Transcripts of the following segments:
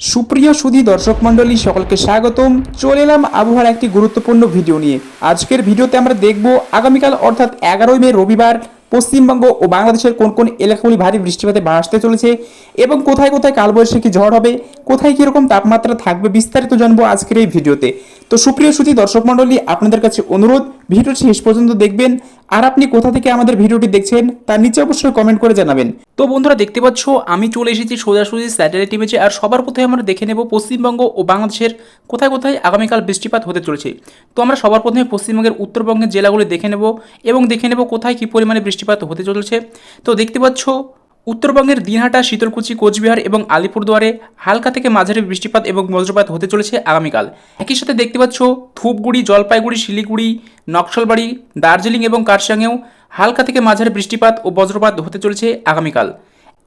সুপ্রিয় সুধি দর্শক মণ্ডলী, সকলকে স্বাগতম। চলে এলাম আবহাওয়ার একটি গুরুত্বপূর্ণ ভিডিও নিয়ে। আজকের ভিডিওতে আমরা দেখব আগামীকাল অর্থাৎ এগারোই মে রবিবার পশ্চিমবঙ্গ ও বাংলাদেশের কোন কোন এলাকাগুলি ভারী বৃষ্টিপাতে ভাসতে চলেছে এবং কোথায় কোথায় কালবৈশাখী ঝড় হবে, কোথায় কীরকম তাপমাত্রা থাকবে বিস্তারিত জানব আজকের এই ভিডিওতে। তো সুপ্রিয় সুধী দর্শক মণ্ডলী, আপনাদের কাছে অনুরোধ, ভিডিওটি শেষ পর্যন্ত দেখবেন। আর আপনি কোথা থেকে আমাদের ভিডিওটি দেখছেন, তার নিচে অবশ্যই কমেন্ট করে জানাবেন। তো বন্ধুরা, দেখতে পাচ্ছ, আমি চলে এসেছি সোজাসুজি স্যাটেলাইট ইমেজে আর সবার প্রথমে আমরা দেখে নেব পশ্চিমবঙ্গ ও বাংলাদেশের কোথায় কোথায় আগামীকাল বৃষ্টিপাত হতে চলেছে। তো আমরা সবার প্রথমে পশ্চিমবঙ্গের উত্তরবঙ্গের জেলাগুলি দেখে নেব এবং দেখে নেব কোথায় কী পরিমাণে বৃষ্টিপাত হতে চলেছে। তো দেখতে পাচ্ছ উত্তরবঙ্গের দিনহাটা, শীতলকুচি, কোচবিহার এবং আলিপুরদুয়ারে হালকা থেকে মাঝারি বৃষ্টিপাত এবং বজ্রপাত হতে চলেছে আগামীকাল। একই সাথে দেখতে পাচ্ছ, ধূপগুড়ি, জলপাইগুড়ি, শিলিগুড়ি, নকশালবাড়ি, দার্জিলিং এবং কারসাংয়েও হালকা থেকে মাঝারি বৃষ্টিপাত ও বজ্রপাত হতে চলেছে আগামীকাল।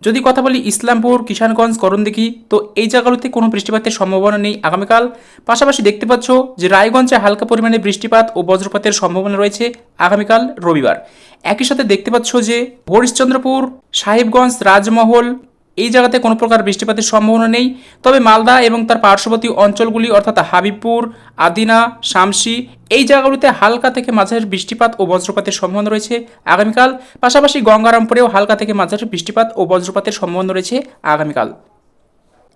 যদি কথা বলি ইসলামপুর, কিষানগঞ্জ, করণদিঘি, তো এই জায়গাগুলোতে কোনো বৃষ্টিপাতের সম্ভাবনা নেই আগামীকাল। পাশাপাশি দেখতে পাচ্ছ যে রায়গঞ্জে হালকা পরিমাণে বৃষ্টিপাত ও বজ্রপাতের সম্ভাবনা রয়েছে আগামীকাল রবিবার। একই সাথে দেখতে পাচ্ছ যে হরিশ্চন্দ্রপুর, সাহেবগঞ্জ, রাজমহল এই জায়গাতে কোনো প্রকার বৃষ্টিপাতের সম্ভাবনা নেই। তবে মালদা এবং তার পার্শ্ববর্তী অঞ্চলগুলি, অর্থাৎ হাবিবপুর, আদিনা, শামসি, এই জায়গাগুলিতে হালকা থেকে মাঝারি বৃষ্টিপাত ও বজ্রপাতের সম্ভাবনা রয়েছে আগামীকাল। পাশাপাশি গঙ্গারামপুরেও হালকা থেকে মাঝারি বৃষ্টিপাত ও বজ্রপাতের সম্ভাবনা রয়েছে আগামীকাল।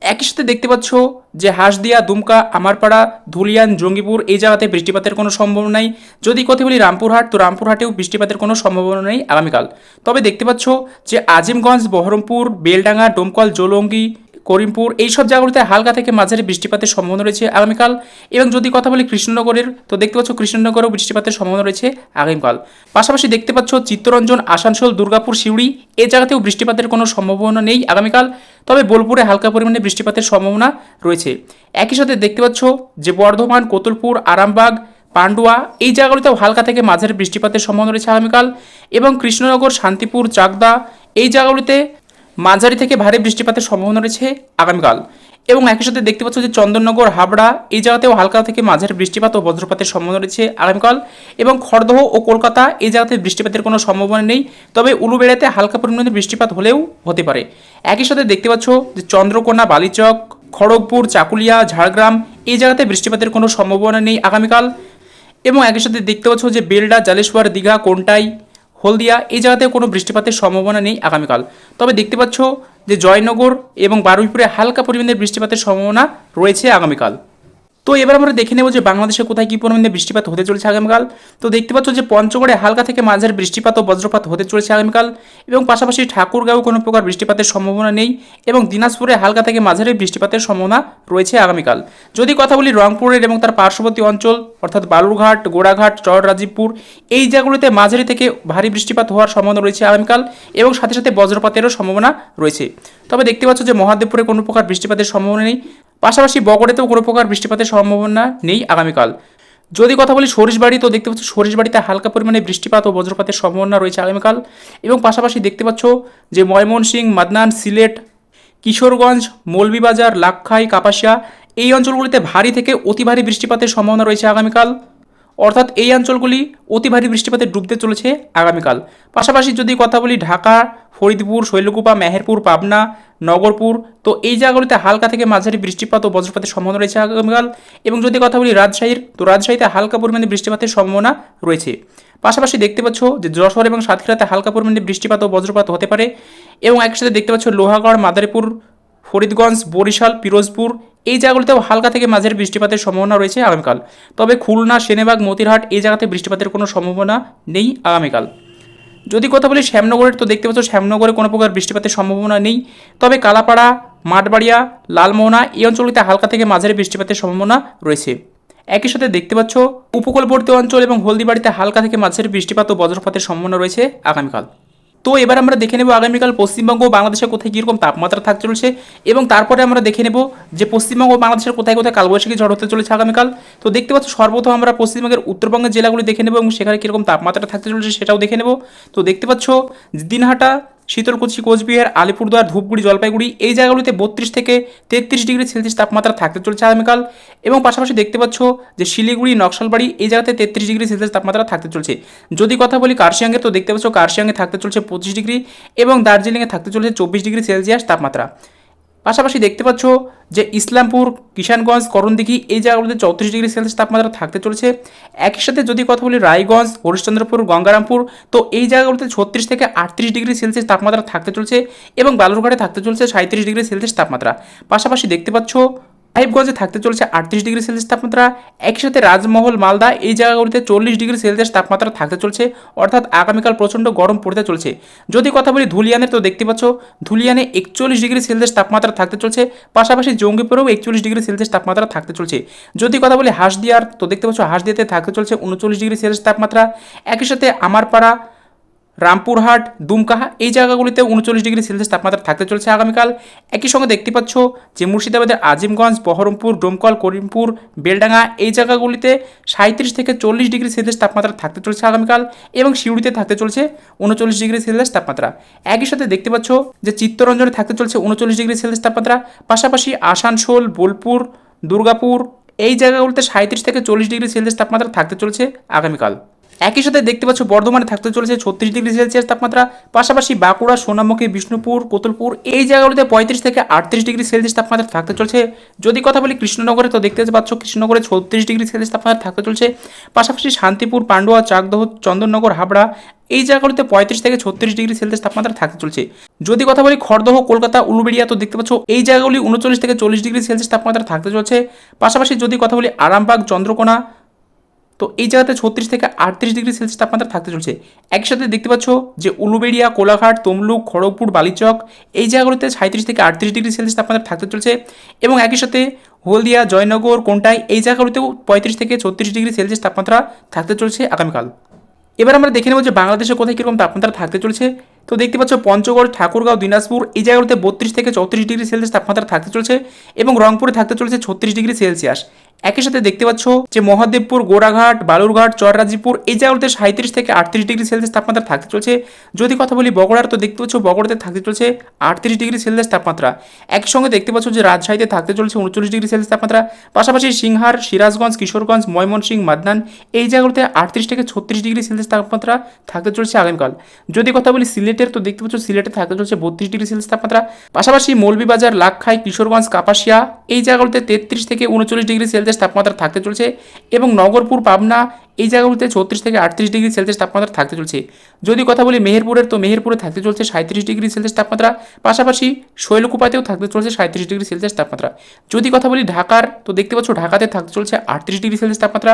একই সাথে দেখতে পাচ্ছ যে হাঁসদিয়া, দুমকা, আমারপাড়া, ধুলিয়ান, জঙ্গিপুর এই জায়গাতে বৃষ্টিপাতের কোনো সম্ভাবনা নেই। যদি কথা বলি রামপুরহাট, তো রামপুরহাটেও বৃষ্টিপাতের কোনো সম্ভাবনা নেই আগামীকাল। তবে দেখতে পাচ্ছ যে আজিমগঞ্জ, বহরমপুর, বেলডাঙ্গা, ডোমকল, জলঙ্গি করিমপুর এই সব জায়গাগুলিতে হালকা থেকে মাঝারি বৃষ্টিপাতের সম্ভাবনা রয়েছে আগামীকাল। এবং যদি কথা বলি কৃষ্ণনগরের, তো দেখতে পাচ্ছ কৃষ্ণনগরেও বৃষ্টিপাতের সম্ভাবনা রয়েছে আগামীকাল। পাশাপাশি দেখতে পাচ্ছ চিত্তরঞ্জন, আসানসোল, দুর্গাপুর, সিউড়ি এই জায়গাতেও বৃষ্টিপাতের কোনো সম্ভাবনা নেই আগামীকাল। তবে বোলপুরে হালকা পরিমাণে বৃষ্টিপাতের সম্ভাবনা রয়েছে। একই সাথে দেখতে পাচ্ছ যে বর্ধমান, কোতুলপুর, আরামবাগ, পান্ডুয়া, এই জায়গাগুলিতেও হালকা থেকে মাঝারি বৃষ্টিপাতের সম্ভাবনা রয়েছে আগামীকাল। এবং কৃষ্ণনগর, শান্তিপুর, চাকদা, এই জায়গাগুলিতে মাঝারি থেকে ভারী বৃষ্টিপাতের সম্ভাবনা রয়েছে আগামীকাল। এবং একই সাথে দেখতে পাচ্ছ যে চন্দননগর, হাবড়া, এই জায়গাতেও হালকা থেকে মাঝারি বৃষ্টিপাত ও বজ্রপাতের সম্ভাবনা রয়েছে আগামীকাল। এবং খড়দহ ও কলকাতা, এই জায়গাতে বৃষ্টিপাতের কোনো সম্ভাবনা নেই। তবে উলুবেড়াতে হালকা পরিমাণে বৃষ্টিপাত হলেও হতে পারে। একই সাথে দেখতে পাচ্ছ যে চন্দ্রকোনা, বালিচক, খড়গপুর, চাকুলিয়া, ঝাড়গ্রাম, এই জায়গাতে বৃষ্টিপাতের কোনো সম্ভাবনা নেই আগামীকাল। এবং একই সাথে দেখতে পাচ্ছ যে বেলডা, জালেশ্বর, দীঘা, কোনটাই হলদিয়া, এই জায়গাতে কোনো বৃষ্টিপাতের সম্ভাবনা নেই আগামীকাল। তবে দেখতে পাচ্ছ যে জয়নগর এবং বারুইপুরে হালকা পরিমাণের বৃষ্টিপাতের সম্ভাবনা রয়েছে আগামীকাল। তো এবার আমরা দেখে নেব যে বাংলাদেশে কোথায় কী পরিমাণে বৃষ্টিপাত হতে চলেছে আগামীকাল। তো দেখতে পাচ্ছ যে পঞ্চগড়ে হালকা থেকে মাঝারি বৃষ্টিপাত ও বজ্রপাত হতে চলেছে আগামীকাল এবং পাশাপাশি ঠাকুরগাঁও কোনো প্রকার বৃষ্টিপাতের সম্ভাবনা নেই এবং দিনাজপুরে হালকা থেকে মাঝারি বৃষ্টিপাতের সম্ভাবনা রয়েছে আগামীকাল। যদি কথা বলি রংপুরের এবং তার পার্শ্ববর্তী অঞ্চল অর্থাৎ বালুরঘাট, গোড়াঘাট চর রাজীবপুর এই জায়গাগুলিতে মাঝারি থেকে ভারী বৃষ্টিপাত হওয়ার সম্ভাবনা রয়েছে আগামীকাল এবং সাথে সাথে বজ্রপাতেরও সম্ভাবনা রয়েছে। তবে দেখতে পাচ্ছ যে মহাদেবপুরে কোনো প্রকার বৃষ্টিপাতের সম্ভাবনা নেই। পাশাপাশি বগড়েতেও কোনো প্রকার বৃষ্টিপাতের সম্ভাবনা নেই আগামীকাল। যদি কথা বলি সরিষবাড়ি, তো দেখতে পাচ্ছ সরিষবাড়িতে হালকা পরিমাণে বৃষ্টিপাত ও বজ্রপাতের সম্ভাবনা রয়েছে আগামীকাল। এবং পাশাপাশি দেখতে পাচ্ছ যে ময়মনসিং মাদনান, সিলেট, কিশোরগঞ্জ, মৌলভীবাজার, লাক্ষাই, কাপাসিয়া এই অঞ্চলগুলিতে ভারী থেকে অতি ভারী বৃষ্টিপাতের সম্ভাবনা রয়েছে আগামীকাল। অর্থাৎ এই অঞ্চলগুলি অতি ভারী বৃষ্টিপাতে ডুবতে চলেছে আগামীকাল। পাশাপাশি যদি কথা বলি ঢাকা, ফরিদপুর, শৈলকুপা, মেহেরপুর, পাবনা, নগরপুর, তো এই জায়গাগুলিতে হালকা থেকে মাঝারি বৃষ্টিপাত ও বজ্রপাতের সম্ভাবনা রয়েছে আগামীকাল। এবং যদি কথা বলি রাজশাহীর, তো রাজশাহীতে হালকা পরিমাণে বৃষ্টিপাতের সম্ভাবনা রয়েছে। পাশাপাশি দেখতে পাচ্ছ যে যশোর এবং সাতক্ষীরাতে হালকা পরিমাণে বৃষ্টিপাত ও বজ্রপাত হতে পারে। এবং একসাথে দেখতে পাচ্ছ লোহাগড়, মাদারীপুর, ফরিদগঞ্জ, বরিশাল, পিরোজপুর এই জায়গাগুলিতেও হালকা থেকে মাঝের বৃষ্টিপাতের সম্ভাবনা রয়েছে আগামীকাল। তবে খুলনা, সেনেবাগ, মতিরহাট এই জায়গাতে বৃষ্টিপাতের কোনো সম্ভাবনা নেই আগামীকাল। যদি কথা বলি শ্যামনগরের, তো দেখতে পাচ্ছ শ্যামনগরে কোনো প্রকার বৃষ্টিপাতের সম্ভাবনা নেই। তবে কালাপাড়া, মাঠবাড়িয়া, লালমোহনা এই অঞ্চলগুলিতে হালকা থেকে মাঝারি বৃষ্টিপাতের সম্ভাবনা রয়েছে। একই সাথে দেখতে পাচ্ছ উপকূলবর্তী অঞ্চল এবং হলদিবাড়িতে হালকা থেকে মাঝারি বৃষ্টিপাত ও বজ্রপাতের সম্ভাবনা রয়েছে আগামীকাল। তো এবার আমরা দেখে নেব আগামীকাল পশ্চিমবঙ্গ ও বাংলাদেশে কোথায় কীরকম তাপমাত্রা থাকতে চলছে এবং তারপরে আমরা দেখে নেব যে পশ্চিমবঙ্গ ও বাংলাদেশের কোথায় কোথায় কালবৈশাখী ঝড় হতে চলেছে আগামীকাল। তো দেখতে পাচ্ছ, সর্বপ্রথম আমরা পশ্চিমবঙ্গের উত্তরবঙ্গের জেলাগুলি দেখে নেব এবং সেখানে কীরকম তাপমাত্রা থাকতে চলেছে সেটাও দেখে নেব। তো দেখতে পাচ্ছ, দিনহাটা শীতলকুচি, কোচবিহার, আলিপুরদুয়ার, ধূপগুড়ি, জলপাইগুড়ি এই জায়গাগুলিতে বত্রিশ থেকে তেত্রিশ ডিগ্রি সেলসিয়াস তাপমাত্রা থাকতে চলছে আগামীকাল। এবং পাশাপাশি দেখতে পাচ্ছ যে শিলিগুড়ি, নকশালবাড়ি এই জায়গাতে তেত্রিশ ডিগ্রি সেলসিয়াস তাপমাত্রা থাকতে চলছে। যদি কথা বলি কার্শিয়াঙ্গে তো দেখতে পাচ্ছ কার্শিয়াঙ্গে থাকতে চলছে পঁচিশ ডিগ্রি এবং দার্জিলিংয়ে থাকতে চলছে চব্বিশ ডিগ্রি সেলসিয়াস তাপমাত্রা। পাশাপাশি দেখতে পাচ্ছ যে ইসলামপুর, কিষানগঞ্জ, করণদিঘি এই জায়গাগুলোতে চৌত্রিশ ডিগ্রি সেলসিয়াস তাপমাত্রা থাকতে চলেছে। একই সাথে যদি কথা বলি রায়গঞ্জ, হরিশ্চন্দ্রপুর, গঙ্গারামপুর, তো এই জায়গাগুলোতে ছত্রিশ থেকে আটত্রিশ ডিগ্রি সেলসিয়াস তাপমাত্রা থাকতে চলছে এবং বালুরঘাটে থাকতে চলছে সাঁত্রিশ ডিগ্রি সেলসিয়াস তাপমাত্রা। পাশাপাশি দেখতে পাচ্ছ সাহেবগঞ্জে থাকতে চলেছে আটত্রিশ ডিগ্রি সেলসিয়াস তাপমাত্রা। একই সাথে রাজমহল, মালদা, এই জায়গাগুলিতে চল্লিশ ডিগ্রি সেলসিয়াস তাপমাত্রা থাকতে চলছে। অর্থাৎ আগামীকাল প্রচণ্ড গরম পড়তে চলছে। যদি কথা বলি ধুলিয়ানের, তো দেখতে পাচ্ছ ধুলিয়ানে একচল্লিশ ডিগ্রি সেলসিয়াস তাপমাত্রা থাকতে চলছে। পাশাপাশি জঙ্গিপুরেও একচল্লিশ ডিগ্রি সেলসিয়াস তাপমাত্রা থাকতে চলছে। যদি কথা বলি হাঁসদিয়ার, তো দেখতে পাচ্ছ হাঁসদিয়াতে থাকতে চলছে উনচল্লিশ ডিগ্রি সেলসিয়াস তাপমাত্রা। একই সাথে আমারপাড়া রামপুরহাট, দুমকাহা, এই জায়গাগুলিতে উনচল্লিশ ডিগ্রি সেলসিয়াস তাপমাত্রা থাকতে চলছে আগামীকাল। একই সঙ্গে দেখতে পাচ্ছ যে মুর্শিদাবাদের আজিমগঞ্জ, বহরমপুর, ডোমকল, করিমপুর, বেলডাঙ্গা, এই জায়গাগুলিতে সাঁত্রিশ থেকে চল্লিশ ডিগ্রি সেলসিয়াস তাপমাত্রা থাকতে চলছে আগামীকাল এবং শিউড়িতে থাকতে চলছে উনচল্লিশ ডিগ্রি সেলসিয়াস তাপমাত্রা। একই সাথে দেখতে পাচ্ছ যে চিত্তরঞ্জনে থাকতে চলছে উনচল্লিশ ডিগ্রি সেলসিয়াস তাপমাত্রা। পাশাপাশি আসানসোল, বোলপুর, দুর্গাপুর, এই জায়গাগুলিতে সাঁত্রিশ থেকে চল্লিশ ডিগ্রি সেলসিয়াস তাপমাত্রা থাকতে চলছে আগামীকাল। একই সাথে দেখতে পাচ্ছ বর্ধমানে থাকতে চলেছে ছত্রিশ ডিগ্রি সেলসিয়াস তাপমাত্রা। পাশাপাশি বাঁকুড়া, সোনামুখী, বিষ্ণুপুর, কোতুলপুর, এই জায়গাগুলিতে পঁয়ত্রিশ থেকে আটত্রিশ ডিগ্রি সেলসিয়াস তাপমাত্রা থাকতে চলছে। যদি কথা বলি কৃষ্ণনগরে, তো দেখতে পাচ্ছ কৃষ্ণনগরে ছত্রিশ ডিগ্রি সেলসিয়াস তাপমাত্রা থাকতে চলছে। পাশাপাশি শান্তিপুর, পান্ডুয়া, চাকদহ, চন্দননগর, হাবড়া, এই জায়গাগুলিতে পঁয়ত্রিশ থেকে ছত্রিশ ডিগ্রি সেলসিয়াস তাপমাত্রা থাকতে চলছে। যদি কথা বলি খড়দহ, কলকাতা, উলুবেড়িয়া, তো দেখতে পাচ্ছ এই জায়গাগুলি উনচল্লিশ থেকে চল্লিশ ডিগ্রি সেলসিয়াস তাপমাত্রা থাকতে চলছে। পাশাপাশি যদি কথা বলি আরামবাগ, চন্দ্রকোনা তো এই জায়গাতে ছত্রিশ থেকে আটত্রিশ ডিগ্রি সেলসিয়াস তাপমাত্রা থাকতে চলছে। একসাথে দেখতে পাচ্ছ যে উলুবেড়িয়া, কোলাঘাট, তমলুক, খড়গপুর, বালিচক এই জায়গাগুলোতে সাঁত্রিশ থেকে আটত্রিশ ডিগ্রি সেলসিয়াস তাপমাত্রা থাকতে চলছে এবং একই সাথে হলদিয়া, জয়নগর, কোনটাই এই জায়গাগুলোতেও পঁয়ত্রিশ থেকে ছত্রিশ ডিগ্রি সেলসিয়াস তাপমাত্রা থাকতে চলছে আগামীকাল। এবার আমরা দেখে নেব যে বাংলাদেশে কোথায় কীরকম তাপমাত্রা থাকতে চলছে। তো দেখতে পাচ্ছ পঞ্চগড়, ঠাকুরগাঁও, দিনাজপুর এই জায়গাগুলোতে বত্রিশ থেকে চৌত্রিশ ডিগ্রি সেলসিয়াস তাপমাত্রা থাকতে চলছে এবং রংপুরে থাকতে চলেছে ছত্রিশ ডিগ্রি সেলসিয়াস। একই সাথে দেখতে পাচ্ছ যে মহাদেবপুর, গোড়াঘাট, বালুরঘাট, চররাজিপুর এই জায়গাগুলোতে সাঁত্রিশ থেকে আটত্রিশ ডিগ্রি সেলসিয়াস তাপমাত্রা থাকতে চলছে। যদি কথা বলি বগড়ার, তো দেখতে পাচ্ছ বগড়াতে থাকতে চলছে আটত্রিশ ডিগ্রি সেলসিয়াস তাপমাত্রা। একই সঙ্গে দেখতে পাচ্ছ যে রাজশাহীতে থাকতে চলছে উনচল্লিশ ডিগ্রি সেলসিয়াস তাপমাত্রা। পাশাপাশি সিংহার, সিরাজগঞ্জ, কিশোরগঞ্জ ময়মনসিংহ মাদনান এই জায়গাগুলোতে আটত্রিশ থেকে ছত্রিশ ডিগ্রি সেলসিয়াস তাপমাত্রা থাকতে চলছে আগামীকাল। যদি কথা বলি সিলেটের, তো দেখতে পাচ্ছ সিলেটে থাকতে চলছে বত্রিশ ডিগ্রি সেলসিয়াস তাপমাত্রা। পাশাপাশি মৌলভীবাজার লাক্ষাই কিশোরগঞ্জ, কাপাসিয়া এই জায়গাগুলোতে তেত্রিশ থেকে উনচল্লিশ ডিগ্রি সেলসিয়াস তাপমাত্রা থাকতে চলছে এবং নগরপুর পাবনা এই জায়গাগুলিতে ছত্রিশ থেকে আটত্রিশ ডিগ্রি সেলসিয়াস তাপমাত্রা থাকতে চলছে। যদি কথা বলি মেহেরপুরের, তো মেহেরপুরে থাকতে চলছে সাঁত্রিশ ডিগ্রি সেলসিয়াস তাপমাত্রা। পাশাপাশি শৈলকুপাতেও থাকতে চলছে সাঁত্রিশ ডিগ্রি সেলসিয়াস তাপমাত্রা। যদি কথা বলি ঢাকার, তো দেখতে পাচ্ছ ঢাকাতে থাকতে চলছে আটত্রিশ ডিগ্রি সেলসিয়াস তাপমাত্রা।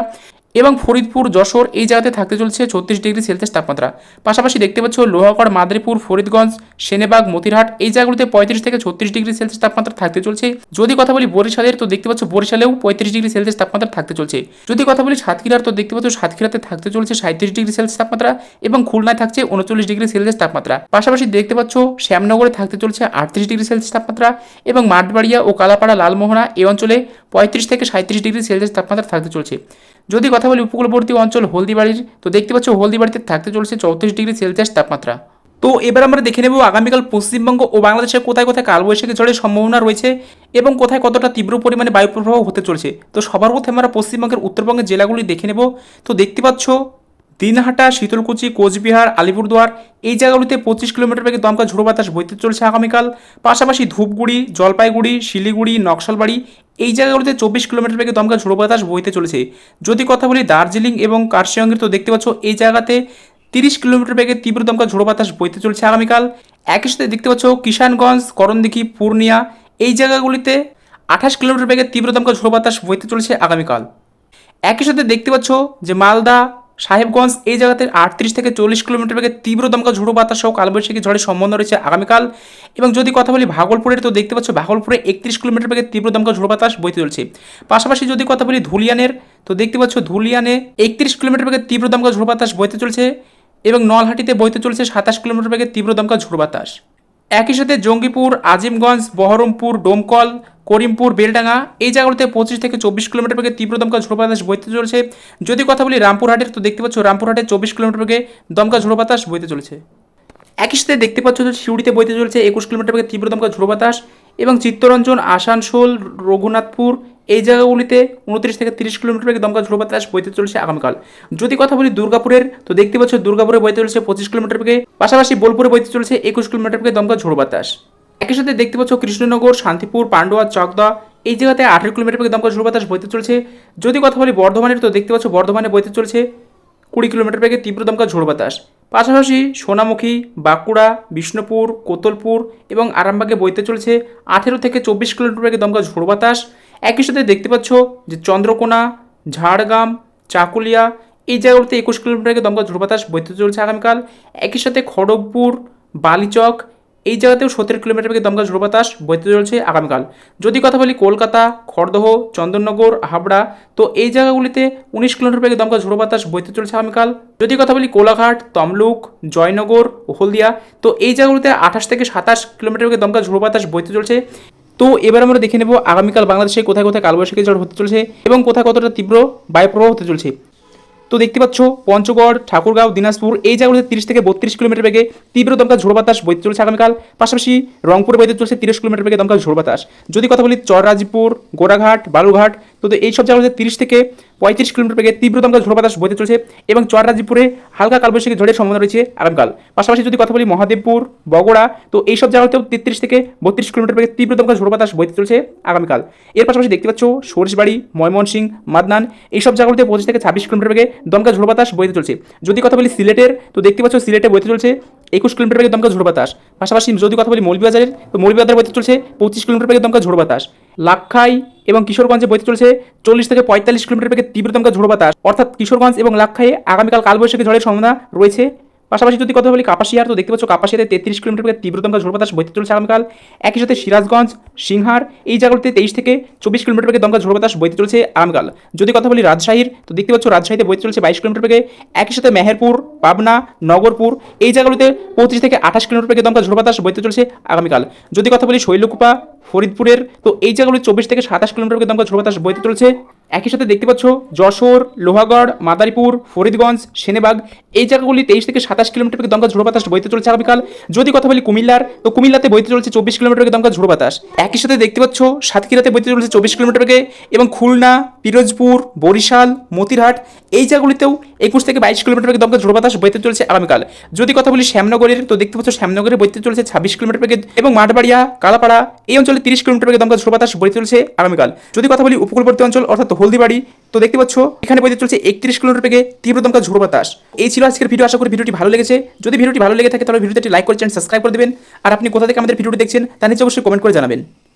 এবং ফরিদপুর, যশোর এই জায়গাতে থাকতে চলছে ছত্রিশ ডিগ্রি সেলসিয়াস তাপমাত্রা। পাশাপাশি দেখতে পাচ্ছ লোহাগড়, মাদ্রীপুর, ফরিদগঞ্জ, সেনেবাগ, মতিরহাট এই জায়গাগুলোতে পঁয়ত্রিশ থেকে ছত্রিশ ডিগ্রি সেলসিয়াস তাপমাত্রা থাকতে চলছে। যদি কথা বলি বরিশালের, তো দেখতে পাচ্ছ বরিশালেও পঁয়ত্রিশ ডিগ্রি সেলসিয়াস তাপমাত্রা থাকতে চলছে। যদি কথা বলি সাতক্ষীরার, তো দেখতে পাচ্ছ সাতক্ষীরাতে থাকতে চলছে সাঁত্রিশ ডিগ্রি সেলসিয়াস তাপমাত্রা এবং খুলনায় থাকছে উনচল্লিশ ডিগ্রি সেলসিয়াস তাপমাত্রা। পাশাপাশি দেখতে পাচ্ছ শ্যামনগরে থাকতে চলছে আটত্রিশ ডিগ্রি সেলসিয়াস তাপমাত্রা এবং মাঠবাড়িয়া ও কালাপাড়া, লালমোহনা এই অঞ্চলে পঁয়ত্রিশ থেকে সাঁত্রিশ ডিগ্রি সেলসিয়াস তাপমাত্রা থাকতে চলছে। যদি কথা বলি উপকূলবর্তী অঞ্চল হলদিবাড়ির, তো দেখতে পাচ্ছ হলদিবাড়িতে থাকতে চলছে চৌত্রিশ ডিগ্রি সেলসিয়াস তাপমাত্রা। তো এবার আমরা দেখে নেব আগামীকাল পশ্চিমবঙ্গ ও বাংলাদেশের কোথায় কোথায় কালবৈশাখী ঝড়ের সম্ভাবনা রয়েছে এবং কোথায় কতটা তীব্র পরিমাণে বায়ু প্রবাহ হতে চলছে। তো সবার মধ্যে আমরা পশ্চিমবঙ্গের উত্তরবঙ্গের জেলাগুলি দেখে নেব। তো দেখতে পাচ্ছ দিনহাটা, শীতলকুচি, কোচবিহার, আলিপুরদুয়ার, এই জায়গাগুলিতে পঁচিশ কিলোমিটার বেগে দমকা ঝোড়ো বাতাস বইতে চলছে আগামীকাল। পাশাপাশি ধূপগুড়ি, জলপাইগুড়ি, শিলিগুড়ি, নকশালবাড়ি এই জায়গাগুলিতে চব্বিশ কিলোমিটার বেগে দমকা ঝোড়ো বাতাস বইতে চলেছে। যদি কথা বলি দার্জিলিং এবং কার্শিয়ঙ্গের তো দেখতে পাচ্ছ এই জায়গাতে তিরিশ কিলোমিটার বেগে তীব্র দমকা ঝোড়ো বাতাস বইতে চলেছে আগামীকাল। একই সাথে দেখতে পাচ্ছ কিষানগঞ্জ, করণদিঘি, পূর্ণিয়া এই জায়গাগুলিতে আঠাশ কিলোমিটার বেগে তীব্র দমকা ঝোড়ো বাতাস বইতে চলেছে আগামীকাল। একই সাথে দেখতে পাচ্ছ যে মালদা সাহেবগঞ্জ এই জায়গাতে আটত্রিশ থেকে চল্লিশ কিলোমিটার বেগে তীব্র দমকা ঝোড়ো বাতাস সহ কালবৈশাখী ঝড়ের সম্বন্ধ রয়েছে আগামীকাল। এবং যদি কথা বলি ভাগলপুরের, তো দেখতে পাচ্ছ ভাগলপুরে একত্রিশ কিলোমিটার বেগে তীব্র দমকা ঝোড়ো বাতাস বইতে চলছে। পাশাপাশি যদি কথা বলি ধুলিয়ানের, তো দেখতে পাচ্ছ ধুলিয়ানে একত্রিশ কিলোমিটার বেগে তীব্র দমকা ঝোড়ো বাতাস বইতে চলছে এবং নলহাটিতে বইতে চলছে সাতাশ কিলোমিটার বেগে তীব্র দমকা ঝোড়ো বাতাস। একই সাথে জঙ্গিপুর, আজিমগঞ্জ, বহরমপুর, ডোমকল করিমপুর, বেলডাঙ্গা, এই জায়গাগুলোতে পঁচিশ থেকে চব্বিশ কিলোমিটার বেগে তীব্র দমকা ঝোড়ো বাতাস বইতে চলেছে। যদি কথা বলি রামপুরহাটের, তো দেখতে পাচ্ছ রামপুরহাটে চব্বিশ কিলোমিটার বেগে দমকা ঝোড়ো বাতাস বইতে চলেছে। একই সাথে দেখতে পাচ্ছ যে শিউড়িতে বইতে চলেছে একুশ কিলোমিটার বেগে তীব্র দমকা ঝোড়ো বাতাস এবং চিত্তরঞ্জন, আসানসোল, রঘুনাথপুর, এই জায়গাগুলিতে উনত্রিশ থেকে তিরিশ কিলোমিটার বেগে দমকা ঝোড়ো বাতাস বইতে চলেছে আগামীকাল। যদি কথা বলি দুর্গাপুরের, তো দেখতে পাচ্ছ দুর্গাপুরে বইতে চলেছে পঁচিশ কিলোমিটার বেগে, পাশাপাশি বোলপুরে বইতে চলেছে একুশ কিলোমিটার বেগে দমকা ঝোড়ো বাতাস একই সাথে দেখতে পাচ্ছ কৃষ্ণনগর, শান্তিপুর, পান্ডুয়া, চকদা। এই জায়গাতে আঠেরো কিলোমিটার বেগে দমকা ঝোড়ো বাতাস বইতে চলছে। যদি কথা বলি বর্ধমানের, তো দেখতে পাচ্ছ বর্ধমানে বইতে চলছে কুড়ি কিলোমিটার বেগে তীব্র দমকা ঝোড়ো বাতাস পাশাপাশি সোনামুখী, বাঁকুড়া, বিষ্ণুপুর, কোতলপুর এবং আরামবাগে বইতে চলছে আঠেরো থেকে চব্বিশ কিলোমিটার বেগে দমকা ঝোড়ো বাতাস একই সাথে দেখতে পাচ্ছ যে চন্দ্রকোনা, ঝাড়গ্রাম, চাকুলিয়া, এই জায়গাগুলোতে একুশ কিলোমিটার বেগে দমকা ঝোড়ো বাতাস বইতে চলছে আগামীকাল। একই সাথে খড়গপুর, বালিচক এই জায়গাতেও সতেরো কিলোমিটার বেগে দমকা ঝোড়ো বাতাস বইতে চলছে আগামীকাল। যদি কথা বলি কলকাতা, খড়দহ, চন্দননগর, হাবড়া, তো এই জায়গাগুলিতে উনিশ কিলোমিটার বেগে দমকা ঝোড়ো বাতাস বইতে চলছে আগামীকাল। যদি কথা বলি কোলাঘাট, তমলুক, জয়নগর, হলদিয়া, তো এই জায়গাগুলিতে আঠাশ থেকে সাতাশ কিলোমিটার বেগে দমকা ঝোড়ো বাতাস বইতে চলছে। তো এবার আমরা দেখে নেব আগামীকাল বাংলাদেশে কোথায় কোথায় কালবৈশাখী ঝড় হতে চলছে এবং কোথায় কতটা তীব্র বায়ুপ্রবাহ হতে চলছে। তো দেখতে পাচ্ছ, পঞ্চগড়, ঠাকুরগাঁও, দিনাজপুর, এই জায়গাগুলোতে তিরিশ থেকে বত্রিশ কিলোমিটার বেগে তীব্র দমকা ঝোড় বাতাস বইতে চলছে আগামীকাল। পাশাপাশি রংপুরে বইতে চলছে তিরিশ কিলোমিটার বেগে দমকা ঝোড় বাতাস। যদি কথা বলি চররাজপুর, গোড়াঘাট বালুঘাট তো তো এই সব জায়গাগুলোতে তিরিশ থেকে পঁয়ত্রিশ কিলোমিটার বেগে তীব্র দমকা ঝোড়ো বাতাস বইতে চলছে এবং চররাজপুরে হালকা কালবৈশাখী ঝড়ের সম্ভাবনা রয়েছে আগামীকাল পাশাপাশি যদি কথা বলি মহাদেবপুর, বগড়া, তো এই সব জায়গাতেও তেত্রিশ থেকে বত্রিশ কিলোমিটার বেগে তীব্র দমকা ঝোড়ো বাতাস বইতে চলছে আগামীকাল। এর পাশাপাশি দেখতে পাচ্ছ সরিষবাড়ি ময়মনসিং, মাদনান, এই সব জায়গাগুলোতে পঁচিশ থেকে ছাব্বিশ কিলোমিটার বেগে দমকা ঝোড়ো বাতাস বইতে চলছে। যদি কথা বলি সিলেটের, তো দেখতে পাচ্ছ সিলেটে বইতে চলছে একুশ কিলোমিটার বেগে দমকা ঝোড়ো বাতাস। পাশাপাশি যদি কথা বলি মৌলভীবাজারের, তো মৌলভীবাজার বইতে চলছে পঁচিশ কিলোমিটার বেগে দমকা ঝোড়ো বাতাস। লাক্ষাই এবং কিশোরগঞ্জে বইতে চলছে চল্লিশ থেকে পঁয়তাল্লিশ কিলোমিটার বেগে তীব্রতম ঝোড়ো বাতাস। অর্থাৎ কিশোরগঞ্জ এবং লাক্ষাইয়ে আগামীকাল কালবৈশাখী ঝড়ের সম্ভাবনা রয়েছে। পাশাপাশি যদি কথা বলি কাপাসিয়ার, তো দেখতে পাচ্ছ কাপাসিয়াতে তেত্রিশ কিলোমিটার বেগে তীব্র দমকা ঝোড়ো বাতাস বইতে চলছে আগামীকাল। একই সাথে সিরাজগঞ্জ, সিংহার এই জায়গাগুলোতে তেইশ থেকে চব্বিশ কিলোমিটার বেগে দমকা ঝোড়ো বাতাস বইতে চলছে আগামীকাল। যদি কথা বলি রাজশাহীর, তো দেখতে পাচ্ছ রাজশাহীতে বইতে চলছে বাইশ কিলোমিটার বেগে। একই সাথে মেহেরপুর, পাবনা, নগরপুর, এই জায়গাগুলোতে পঁচিশ থেকে আঠাশ কিলোমিটার বেগে দমকা ঝোড়ো বাতাস বইতে চলছে আগামীকাল। যদি কথা বলি শৈলকুপা, ফরিদপুরের, তো এই জায়গাগুলি চব্বিশ থেকে সাতাশ কিলোমিটার বেগে দমকা ঝোড়ো বাতাস বইতে চলছে একই সাথে দেখতে পাচ্ছ যশোর, লোহাগড়, মাদারীপুর, ফরিদগঞ্জ, সেনেবাগ। এই জায়গাগুলি তেইশ থেকে সাতাশ কিলোমিটার বেগে দমকা ঝোড়ো বাতাস বইতে চলছে আগামীকাল। যদি কথা বলি কুমিল্লার, তো কুমিল্লাতে বইতে চলছে চব্বিশ কিলোমিটার বেগে দমকা ঝোড়ো বাতাস। একই সাথে দেখতে পাচ্ছ সাতক্ষীরাতে বইতে চলছে চব্বিশ কিলোমিটার বেগে এবং খুলনা, পিরোজপুর, বরিশাল, মতিরহাট, এই জায়গাগুলিতেও একুশ থেকে বাইশ কিলোমিটার বেগে দমকা ঝোড়ো বাতাস বইতে চলছে আগামীকাল। যদি কথা বলি শ্যামনগরের, তো দেখতে পাচ্ছ শ্যামনগরে বইতে চলছে ছাব্বিশ কিলোমিটার বেগে এবং মাঠবাড়িয়া, কালাপাড়া, এই অঞ্চলে তিরিশ কিলোমিটার বেগে দমকা ঝোড়ো বাতাস বইতে চলছে আগামীকাল। যদি কথা বলি উপকূলবর্তী অঞ্চল, অর্থাৎ হলদিবাড়ি। তো দেখতে পাচ্ছ, এখানে বইতে চলছে একত্রিশ কিলোমিটার বেগে তীব্র দমকা ঝোড়ো বাতাস। এই ছিল আজকের ভিডিও, আশা করি ভিডিওটি ভালো লেগেছে। যদি ভিডিওটি ভালো লেগে থাকে, তাহলে ভিডিওটি লাইক করে চ্যানেল সাবস্ক্রাইব করে দেবেন। আর আপনি কোথা থেকে আমাদের ভিডিওটি দেখছেন, তা নিচে অবশ্যই কমেন্ট করে জানাবেন।